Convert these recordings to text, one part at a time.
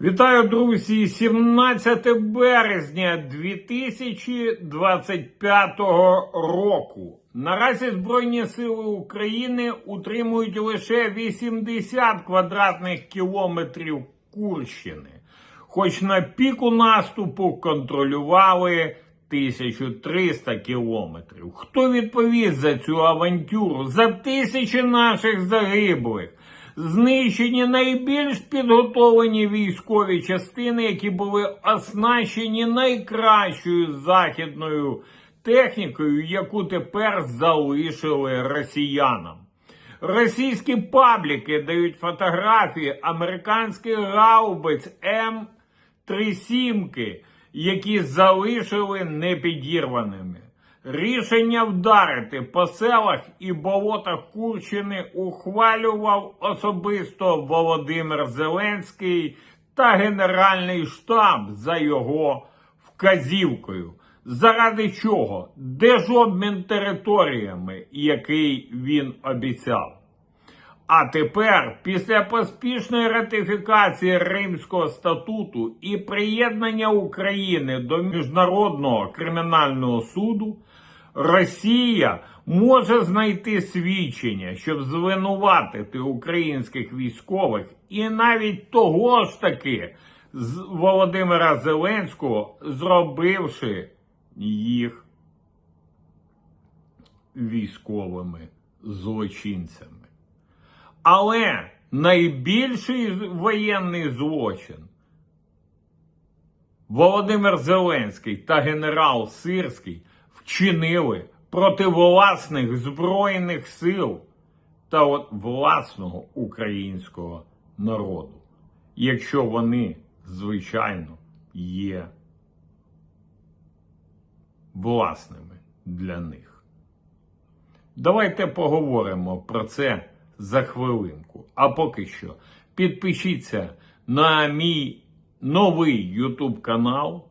Вітаю, друзі! 17 березня 2025 року. Наразі Збройні Сили України утримують лише 80 квадратних кілометрів Курщини, хоч на піку наступу контролювали 1300 кілометрів. Хто відповість за цю авантюру? За тисячі наших загиблих? Знищені найбільш підготовлені військові частини, які були оснащені найкращою західною технікою, яку тепер залишили росіянам. Російські пабліки дають фотографії американських гаубиць М37, які залишили непідірваними. Рішення вдарити по селах і болотах Курщини ухвалював особисто Володимир Зеленський та Генеральний штаб за його вказівкою. Заради чого? Держобмін територіями, який він обіцяв. А тепер, після поспішної ратифікації Римського статуту і приєднання України до Міжнародного кримінального суду, Росія може знайти свідчення, щоб звинуватити українських військових і навіть того ж таки з Володимира Зеленського, зробивши їх військовими злочинцями. Але найбільший воєнний злочин Володимир Зеленський та генерал Сирський вчинили проти власних Збройних сил та от власного українського народу, якщо вони, звичайно, є власними для них. Давайте поговоримо про це за хвилинку. А поки що підпишіться на мій новий YouTube канал.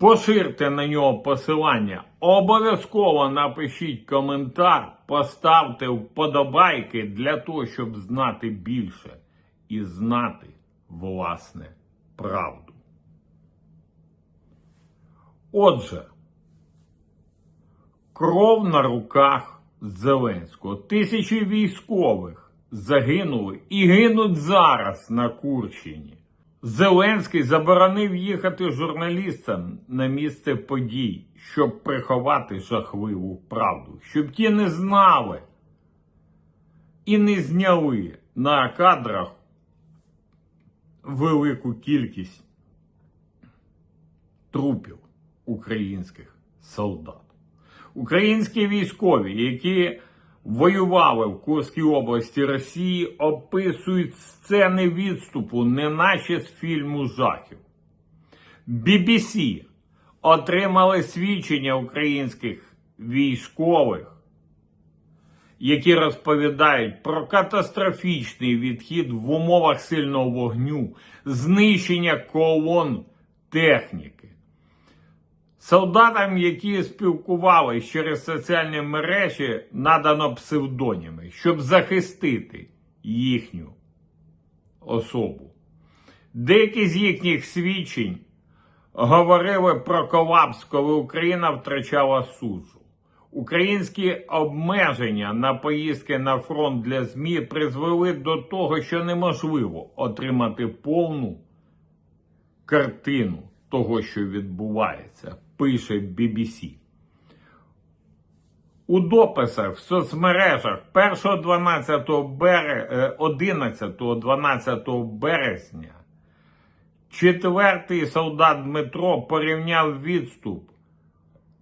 Поширте на нього посилання. Обов'язково напишіть коментар, поставте вподобайки для того, щоб знати більше і знати власне правду. Отже, кров на руках Зеленського. Тисячі військових загинули і гинуть зараз на Курщині. Зеленський заборонив їхати журналістам на місце подій, щоб приховати жахливу правду, щоб ті не знали і не зняли на кадрах велику кількість трупів українських солдат. Українські військові, які воювали в Курській області Росії, описують сцени відступу, неначе з фільму жахів. BBC отримали свідчення українських військових, які розповідають про катастрофічний відхід в умовах сильного вогню, знищення колон техніки. Солдатам, які спілкувалися через соціальні мережі, надано псевдоніми, щоб захистити їхню особу. Деякі з їхніх свідчень говорили про колапс, коли Україна втрачала суджу. Українські обмеження на поїздки на фронт для ЗМІ призвели до того, що неможливо отримати повну картину того, що відбувається, пише BBC. У дописах в соцмережах 1-12 бере... 11-12 березня четвертий солдат Дмитро порівняв відступ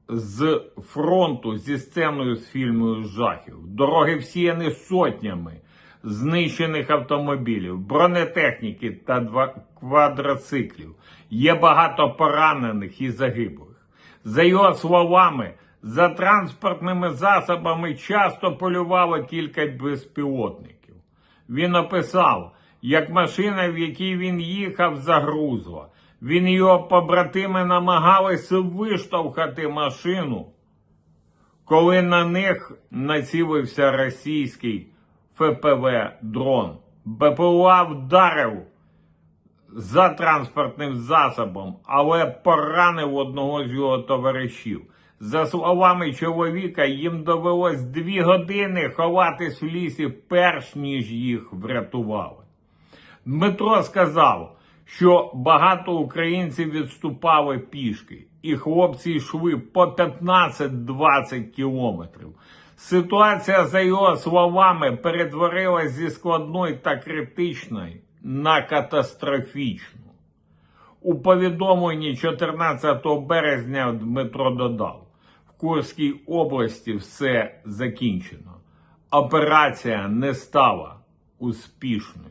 з фронту зі сценою з фільму жахів. Дороги всіяні сотнями знищених автомобілів, бронетехніки та квадроциклів. Є багато поранених і загиблих. За його словами, за транспортними засобами часто полювало кілька безпілотників. Він описав, як машина, в якій він їхав, загрузла. Він його побратими намагалися виштовхати машину, коли на них націлився російський ФПВ дрон. БПЛА вдарив за транспортним засобом, але поранив одного з його товаришів. За словами чоловіка, їм довелось дві години ховатись в лісі, перш ніж їх врятували. Дмитро сказав, що багато українців відступали пішки, і хлопці йшли по 15-20 кілометрів. Ситуація, за його словами, перетворилась зі складної та критичної на катастрофічну. У повідомленні 14 березня Дмитро додав: в Курській області все закінчено. Операція не стала успішною.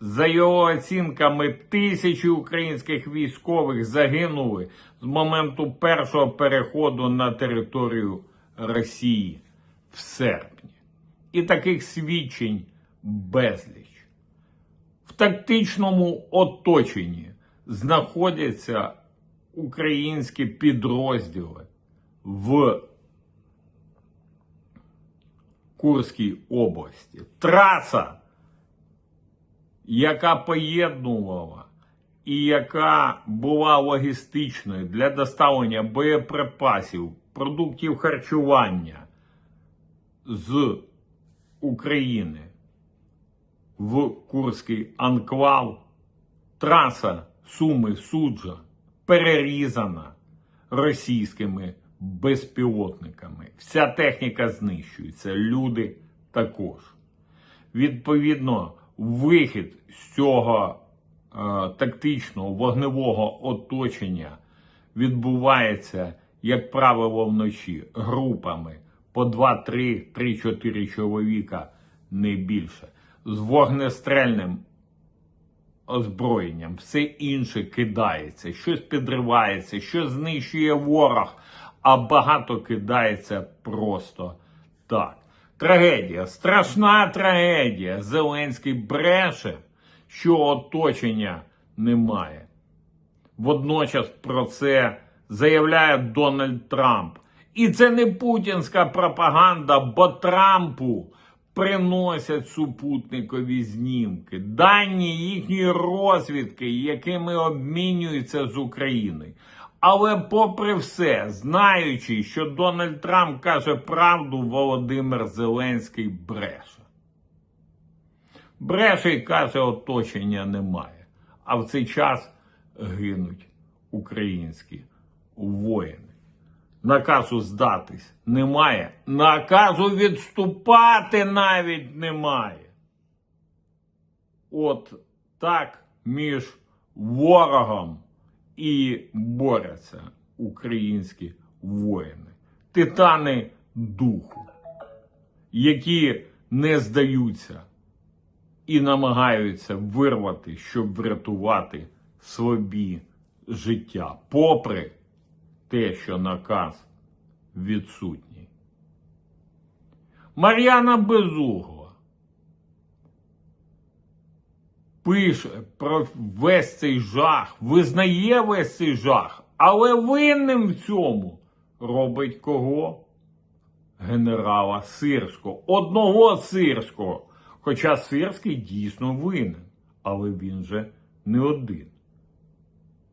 За його оцінками, тисячі українських військових загинули з моменту першого переходу на територію Росії в серпні. І таких свідчень безліч. Тактичному оточенні знаходяться українські підрозділи в Курській області. Траса, яка поєднувала і яка була логістичною для доставлення боєприпасів, продуктів харчування з України в Курський анклав, траса Суми Суджа перерізана російськими безпілотниками. Вся техніка знищується, люди також. Відповідно, вихід з цього е, тактичного вогневого оточення відбувається, як правило, вночі групами по 2-3, 3-4 чоловіка, не більше, з вогнестрельним озброєнням, все інше кидається, щось підривається, щось знищує ворог, а багато кидається просто так. Трагедія, страшна трагедія. Зеленський бреше, що оточення немає. Водночас про це заявляє Дональд Трамп. І це не путінська пропаганда, бо Трампу приносять супутникові знімки, дані їхньої розвідки, якими обмінюються з Україною. Але, попри все, знаючи, що Дональд Трамп каже правду, Володимир Зеленський бреше. Бреше і каже, оточення немає. А в цей час гинуть українські воїни. Наказу здатись немає. Наказу відступати навіть немає. От так між ворогом і борються українські воїни, титани духу, які не здаються і намагаються вирвати, щоб врятувати собі життя, попри те, що наказ відсутній. Мар'яна Безугла пише про весь цей жах, визнає весь цей жах, але винним в цьому робить кого? Генерала Сирського, одного Сирського. Хоча Сирський дійсно винен, але він же не один.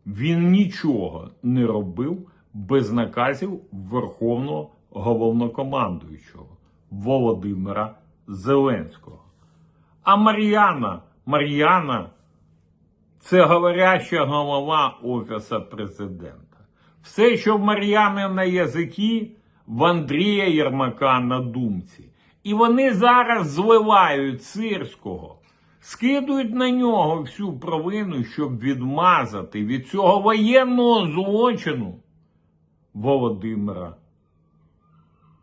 Він нічого не робив без наказів Верховного головнокомандуючого Володимира Зеленського. А Мар'яна, Мар'яна це говоряща голова Офіса президента. Все, що в Мар'яни на язикі, в Андрія Єрмака на думці. І вони зараз зливають Сирського, скидують на нього всю провину, щоб відмазати від цього воєнного злочину Володимира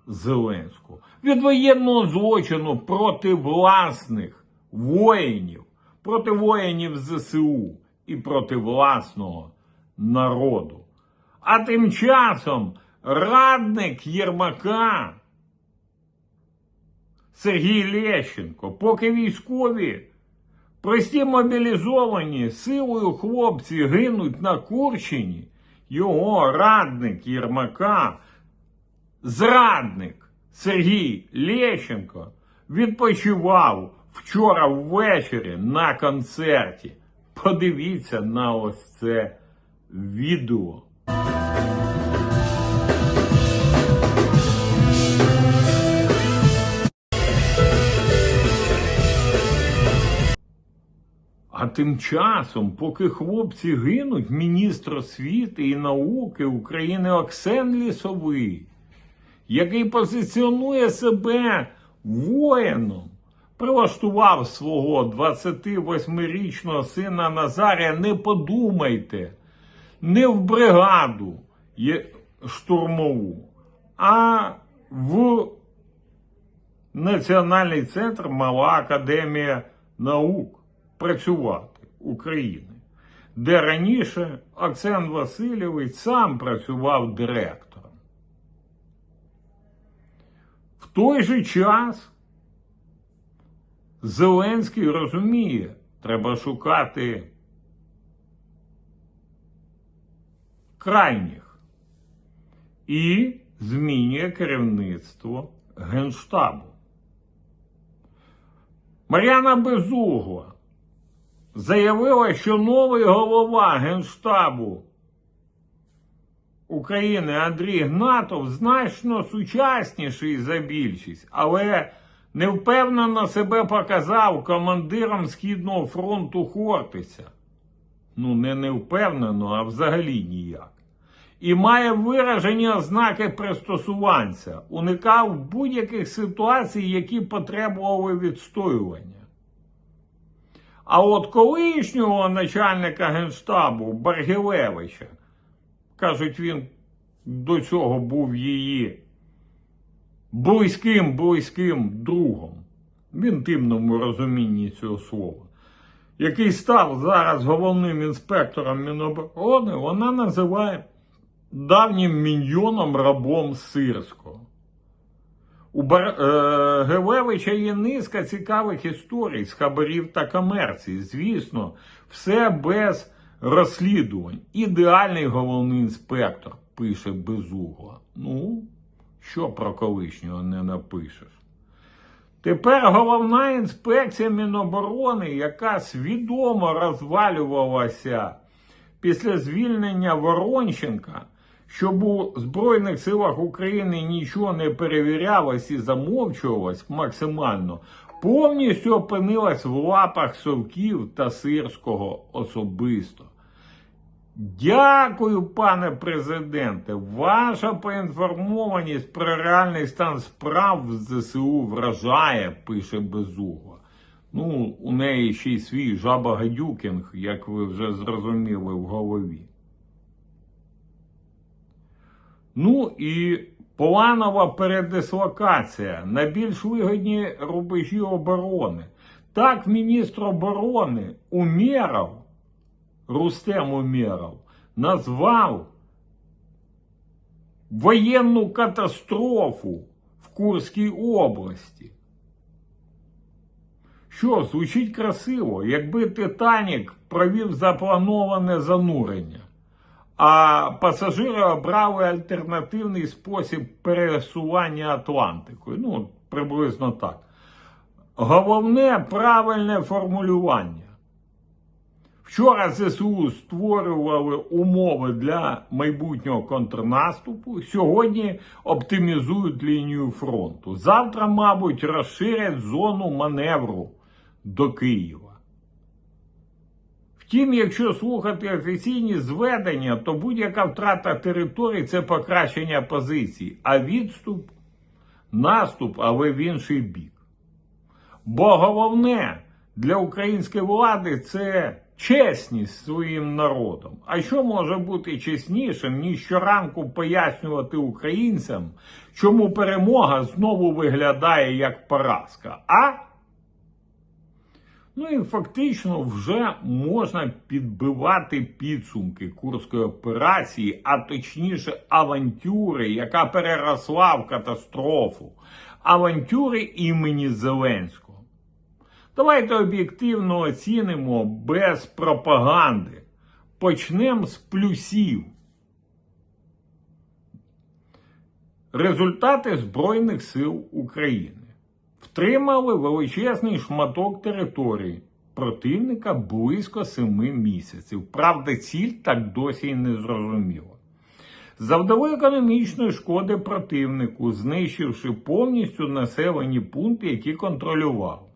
Зеленського. Від воєнного злочину проти власних воїнів, проти воїнів ЗСУ і проти власного народу. А тим часом радник Єрмака Сергій Лещенко, поки військові, прості мобілізовані силою хлопці гинуть на Курщині, його радник Єрмака, зрадник Сергій Лещенко відпочивав вчора ввечері на концерті Подивіться на ось це відео. А тим часом, поки хлопці гинуть, міністр освіти і науки України Оксен Лісовий, який позиціонує себе воїном, прилаштував свого 28-річного сина Назарія, не подумайте, не в бригаду штурмову, а в Національний центр Мала Академія наук працювати України, де раніше Оксен Васильович сам працював директором. В той же час Зеленський розуміє, треба шукати крайніх і змінює керівництво Генштабу. Мар'яна Безугла заявила, що новий голова Генштабу України Андрій Гнатов значно сучасніший за більшість, але невпевнено себе показав командиром Східного фронту Хортиця. Ну, не невпевнено, а взагалі ніяк. І має виражені ознаки пристосуванця, уникав будь-яких ситуацій, які потребували відстоювання. А от колишнього начальника генштабу Баргілевича, кажуть, він до цього був її близьким близьким другом, в інтимному розумінні цього слова, який став зараз головним інспектором Міноборони, вона називає давнім міньйоном рабом Сирського. У Бар... е... Гелевича є низка цікавих історій з хабарів та комерції. Звісно, все без розслідувань. Ідеальний головний інспектор, пише Безугла. Ну, що про колишнього не напишеш. Тепер головна інспекція Міноборони, яка свідомо розвалювалася після звільнення Воронченка, щоб у Збройних силах України нічого не перевірялось і замовчувалось максимально, повністю опинилась в лапах Совків та Сирського особисто. Дякую, пане президенте. Ваша поінформованість про реальний стан справ в ЗСУ вражає, пише Безугла. Ну, у неї ще й свій жаба гадюкінг, як ви вже зрозуміли в голові. Ну і планова передислокація на більш вигідні рубежі оборони. Так, міністр оборони Умєров, Рустем Умєров, назвав воєнну катастрофу в Курській області. Що, звучить красиво, якби Титанік провів заплановане занурення, а пасажири обрали альтернативний спосіб пересування Атлантикою. Ну, приблизно так. Головне правильне формулювання. Вчора ЗСУ створювали умови для майбутнього контрнаступу. Сьогодні оптимізують лінію фронту. Завтра, мабуть, розширять зону маневру до Києва. Втім, якщо слухати офіційні зведення, то будь-яка втрата територій це покращення позицій, а відступ наступ, але в інший бік. Бо головне для української влади це чесність своїм народом. А що може бути чеснішим, ніж щоранку пояснювати українцям, чому перемога знову виглядає як поразка? А? Ну і фактично вже можна підбивати підсумки Курської операції, а точніше авантюри, яка переросла в катастрофу. Авантюри імені Зеленського. Давайте об'єктивно оцінимо без пропаганди. Почнемо з плюсів. Результати Збройних сил України втримали величезний шматок території, противника близько семи місяців. Правда, ціль так досі й не зрозуміла. Завдали економічної шкоди противнику, знищивши повністю населені пункти, які контролював.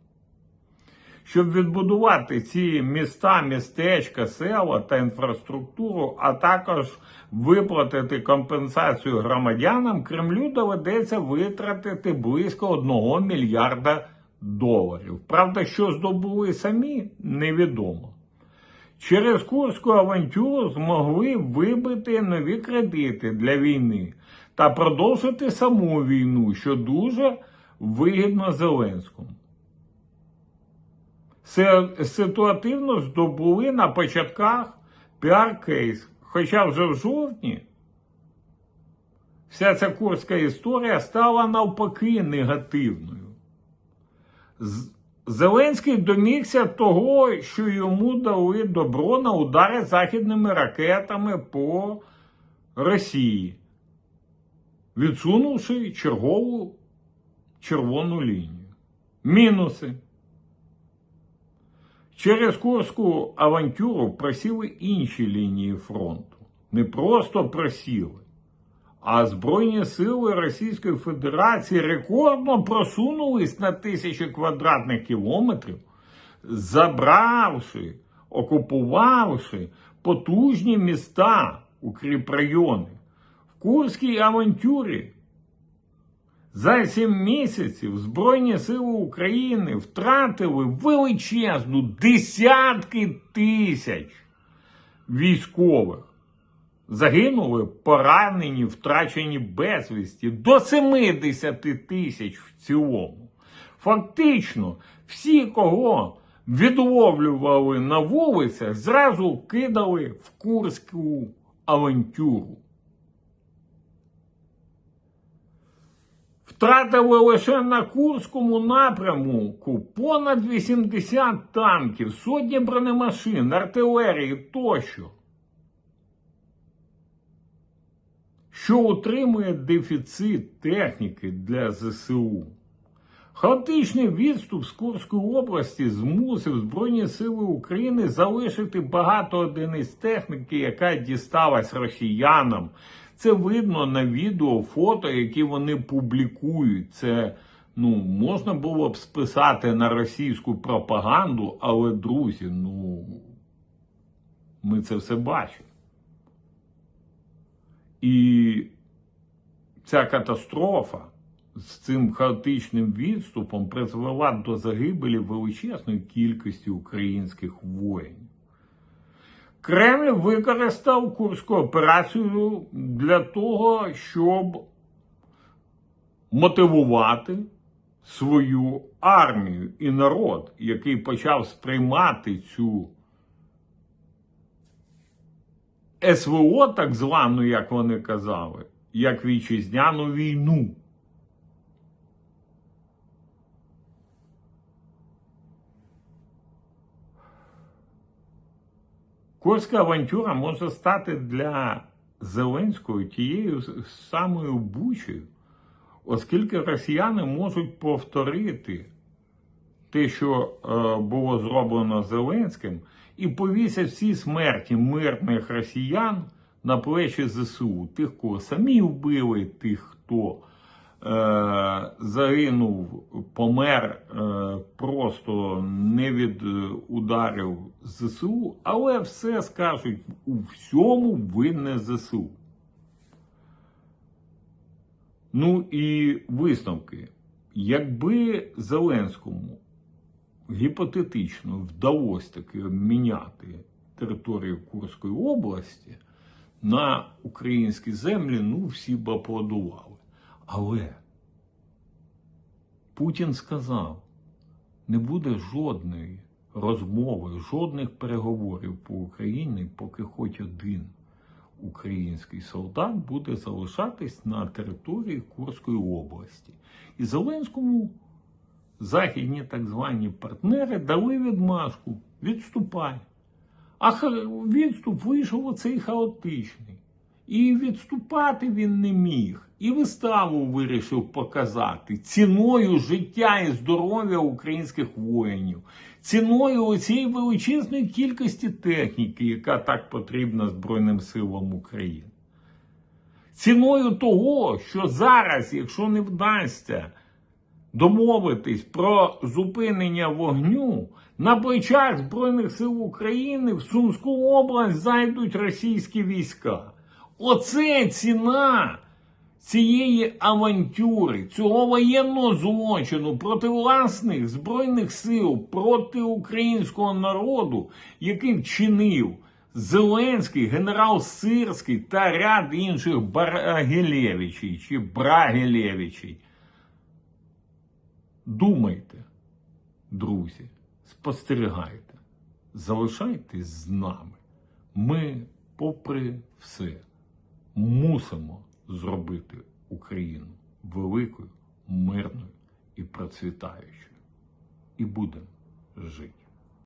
Щоб відбудувати ці міста, містечка, села та інфраструктуру, а також виплатити компенсацію громадянам, Кремлю доведеться витратити близько 1 мільярда доларів. Правда, що здобули самі, невідомо. Через Курську авантюру змогли вибити нові кредити для війни та продовжити саму війну, що дуже вигідно Зеленському. Ситуативно здобули на початках піар-кейс. Хоча вже в жовтні вся ця курська історія стала навпаки негативною. Зеленський домігся того, що йому дали добро на удари західними ракетами по Росії, відсунувши чергову червону лінію. Мінуси. Через Курську авантюру просіли інші лінії фронту. Не просто просіли, а Збройні сили Російської Федерації рекордно просунулись на тисячі квадратних кілометрів, забравши, окупувавши потужні міста, укріпрайони. В Курській авантюрі за сім місяців Збройні Сили України втратили величезну десятки тисяч військових. Загинули поранені, втрачені безвісті до 70 тисяч в цілому. Фактично, всі, кого відловлювали на вулицях, зразу кидали в Курську авантюру. Втратили лише на Курському напрямку понад 80 танків, сотні бронемашин, артилерії тощо. Що утримує дефіцит техніки для ЗСУ. Хаотичний відступ з Курської області змусив Збройні Сили України залишити багато одиниць техніки, яка дісталась росіянам. Це видно на відео, фото, які вони публікують. Це ну, можна було б списати на російську пропаганду, але, друзі, ну ми це все бачимо. І ця катастрофа з цим хаотичним відступом призвела до загибелі величезної кількості українських воїнів. Кремль використав Курську операцію для того, щоб мотивувати свою армію і народ, який почав сприймати цю СВО, так звану, як вони казали, як вітчизняну війну. Курська авантюра може стати для Зеленського тією самою бучею, оскільки росіяни можуть повторити те, що е, було зроблено Зеленським, і повісять всі смерті мирних росіян на плечі ЗСУ, тих, кого самі вбили, тих, хто загинув, помер е, просто не від е, ударів ЗСУ, але все скажуть у всьому винне ЗСУ. Ну і висновки. Якби Зеленському гіпотетично вдалося таки обміняти територію Курської області на українські землі, ну всі б аплодували. Але Путін сказав, не буде жодної розмови, жодних переговорів по Україні, поки хоч один український солдат буде залишатись на території Курської області. І Зеленському західні так звані партнери дали відмашку, відступай. А відступ вийшов оцей хаотичний. І відступати він не міг. І виставу вирішив показати ціною життя і здоров'я українських воїнів, ціною цієї величезної кількості техніки, яка так потрібна Збройним силам України. Ціною того, що зараз, якщо не вдасться домовитись про зупинення вогню, на плечах Збройних сил України в Сумську область зайдуть російські війська. Оце ціна цієї авантюри, цього воєнного злочину проти власних збройних сил, проти українського народу, який вчинив Зеленський, генерал Сирський та ряд інших Барагелєвичів чи Брагелєвичів. Думайте, друзі, спостерігайте, залишайтесь з нами. Ми, попри все, мусимо зробити Україну великою, мирною і процвітаючою. І будемо жити.